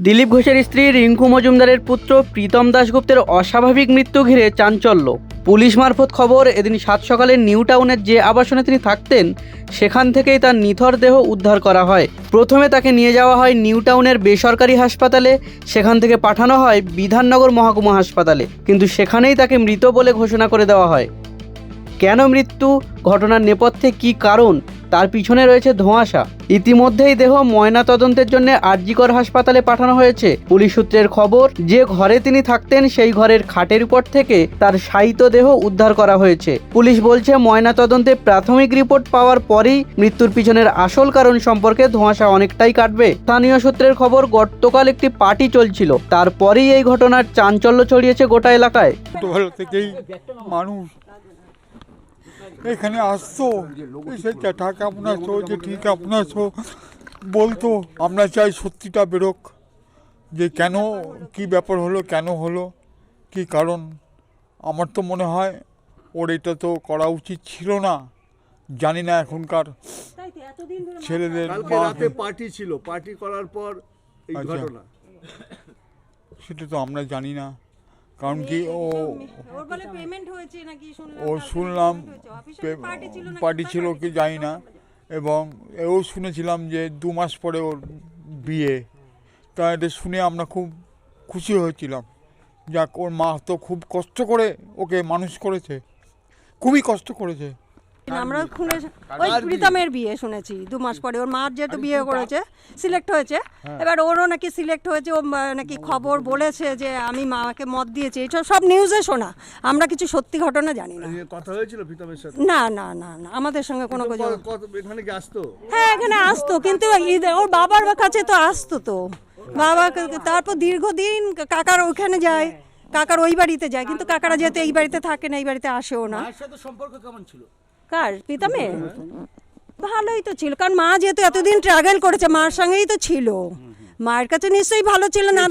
দিলীপ ঘোষের স্ত্রী রিঙ্কু মজুমদারের পুত্র প্রীতম দাশগুপ্তের অস্বাভাবিক মৃত্যু ঘিরে চাঞ্চল্য। পুলিশ মারফত খবর, এদিন সাত সকালে নিউ টাউনের যে আবাসনে তিনি থাকতেন, সেখান থেকেই তার নিথর দেহ উদ্ধার করা হয়। প্রথমে তাকে নিয়ে যাওয়া হয় নিউ টাউনের বেসরকারি হাসপাতালে, সেখান থেকে পাঠানো হয় বিধাননগর মহকুমা হাসপাতালে। কিন্তু সেখানেই তাকে মৃত বলে ঘোষণা করে দেওয়া হয়। কেন মৃত্যু, ঘটনার নেপথ্যে কী কারণ তার পিছনে রয়েছে ধোঁয়াশা। ইতিমধ্যেই দেহ ময়না তদন্তের জন্য আরজিকর হাসপাতালে পাঠানো হয়েছে। পুলিশ সূত্রের খবর, যে ঘরে তিনি থাকতেন সেই ঘরের খাটের উপর থেকে তার শায়িত দেহ উদ্ধার করা হয়েছে। পুলিশ বলছে ময়না তদন্তে প্রাথমিক রিপোর্ট পাওয়ার পরেই মৃত্যুর পিছনের আসল কারণ সম্পর্কে ধোঁয়াশা অনেকটাই কাটবে। স্থানীয় সূত্রের খবর, গতকাল একটি পার্টি চলছিল। তারপরেই এই ঘটনার চাঞ্চল্য ছড়িয়েছে গোটা এলাকায়। থেকেই মানুষ এখানে আসতো এসে জ্যাঠা কেমন আছো জেঠি কেমন আছো বলতো আমরা চাই সত্যিটা বেরোক। যে কেন কি ব্যাপার হলো কেন হলো কি কারণ? আমার তো মনে হয় ওর এটা তো করা উচিত ছিল না। জানি না এখনকার ছেলেদের কালকে রাতে পার্টি ছিল পার্টি করার পর এই আচ্ছা। ঘটনা। সেটা তো আমরা জানি না। কারণ কি ও ওর বলে পেমেন্ট হয়েছে নাকি শুনলাম ও শুনলাম পার্টি ছিল নাকি পার্টি কোথায় ছিল party কি জানি না। এবং এও শুনেছিলাম যে দু মাস পরে ওর বিয়ে। তা এটা শুনে আমরা খুব খুশি হয়েছিলাম। যাক ওর মা তো খুব কষ্ট করে ওকে মানুষ করেছে। খুবই কষ্ট করেছে। আমরা শুনে ওই প্রীতমের বিয়ে শুনেছি দু মাস পরে। ওর মার যেহেতু বিয়ে করেছে সিলেক্ট হয়েছে। হ্যাঁ। এবার ওরও নাকি সিলেক্ট হয়েছে ও নাকি খবর বলেছে। যে আমি মাকে মত দিয়েছি। এইসব সব নিউজে শোনা। আমরা কিছু সত্যি ঘটনা জানি না। কথা হয়েছিল প্রীতমের সাথে? না না না না। আমাদের সঙ্গে কোনো কিছু এখানে কি আসতো? হ্যাঁ এখানে আসতো কিন্তু ওর বাবার কাছে তো আসতো তো। বাবা তারপর দীর্ঘদিন কাকার ওখানে যায় কাকার ওই বাড়িতে যায় কিন্তু কাকারা যেহেতু এই বাড়িতে থাকে না এই বাড়িতে আসেও না। কার? পিতামে ভালোই তো ছিল কারণ মা যেহেতু এতদিন ট্রাভেল করেছে মার সঙ্গেই তো ছিল। মায়ের কাছে নিশ্চয়ই ভালো ছিল না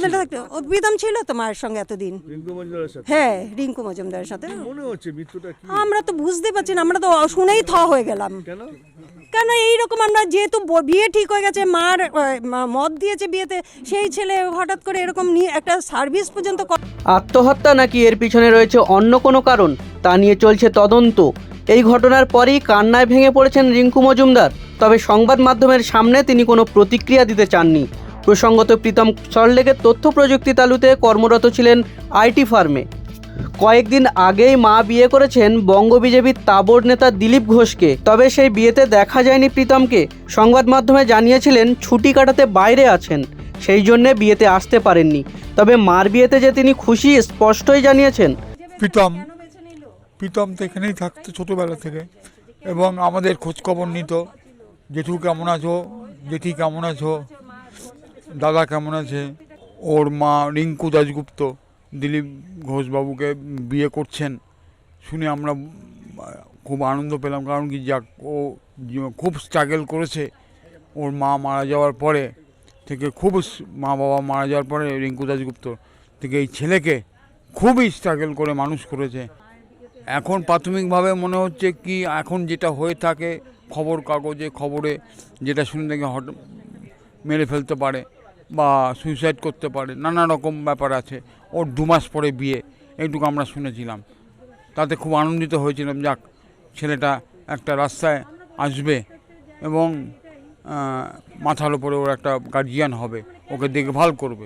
প্রীতম ছিল তো মায়ের সঙ্গে এতদিন? রিঙ্কু মঞ্জুরের সাথে? হ্যাঁ রিঙ্কু মজুমদারের সাথে। মনে হচ্ছে মৃত্যুটা কি? আমরা তো বুঝতে পারছি না আমরা তো শুনেই থ হয়ে গেলাম। কেন? কেন এইরকম আমরা যেহেতু ব- বিয়ে ঠিক হয়ে গেছে মার মদ দিয়েছে বিয়েতে সেই ছেলে হঠাৎ করে এরকম নিয়ে একটা সার্ভিস পর্যন্ত আত্মহত্যা নাকি এর পিছনে রয়েছে অন্য কোনো কারণ? তা নিয়ে চলছে তদন্ত। এই ঘটনার পরই কান্নায় ভেঙে পড়েছেন রিঙ্কু মজুমদার। তবে সংবাদ মাধ্যমের সামনে তিনি কোনো প্রতিক্রিয়া দিতে চাননি। প্রসঙ্গত প্রীতম সল্টলেকের তথ্য প্রযুক্তি তালুতে কর্মরত ছিলেন আইটি ফার্মে। কয়েকদিন আগেই মা বিয়ে করেছেন বঙ্গ বিজেপির তাবড় নেতা দিলীপ ঘোষকে। তবে সেই বিয়েতে দেখা যায়নি প্রীতমকে। সংবাদ মাধ্যমে জানিয়েছিলেন, ছুটি কাটাতে বাইরে আছেন। সেই জন্যে বিয়েতে আসতে পারেননি। তবে মার বিয়েতে যে তিনি খুশি, স্পষ্টই জানিয়েছেন। প্রীতম প্রীতম তো এখানেই থাকতো ছোটোবেলা থেকে। এবং আমাদের খোঁজখবর নিত, জেঠু কেমন আছো, জেঠি কেমন আছো, দাদা কেমন আছে, ওর মা রিঙ্কু দাশগুপ্ত, দিলীপ ঘোষবাবুকে বিয়ে করছেন, শুনে আমরা খুব আনন্দ পেলাম, কারণ কি যাক, ও খুব স্ট্রাগল করেছে। ওর মা মারা যাওয়ার পরে থেকে খুব মা বাবা মারা যাওয়ার পরে রিঙ্কু দাশগুপ্ত থেকে এই ছেলেকে খুবই স্ট্রাগল করে মানুষ করেছে। এখন প্রাথমিকভাবে মনে হচ্ছে কি, এখন যেটা হয়ে থাকে খবর কাগজে, খবরে যেটা শুনে থেকে হট মেরে ফেলতে পারে বা সুইসাইড করতে পারে, নানা রকম ব্যাপার আছে। ওর দু মাস পরে বিয়ে, এইটুকু আমরা শুনেছিলাম। তাতে খুব আনন্দিত হয়েছিলাম, যাক, ছেলেটা একটা রাস্তায় আসবে এবং মাথার উপরে ওর একটা গার্জিয়ান হবে, ওকে দেখভাল করবে।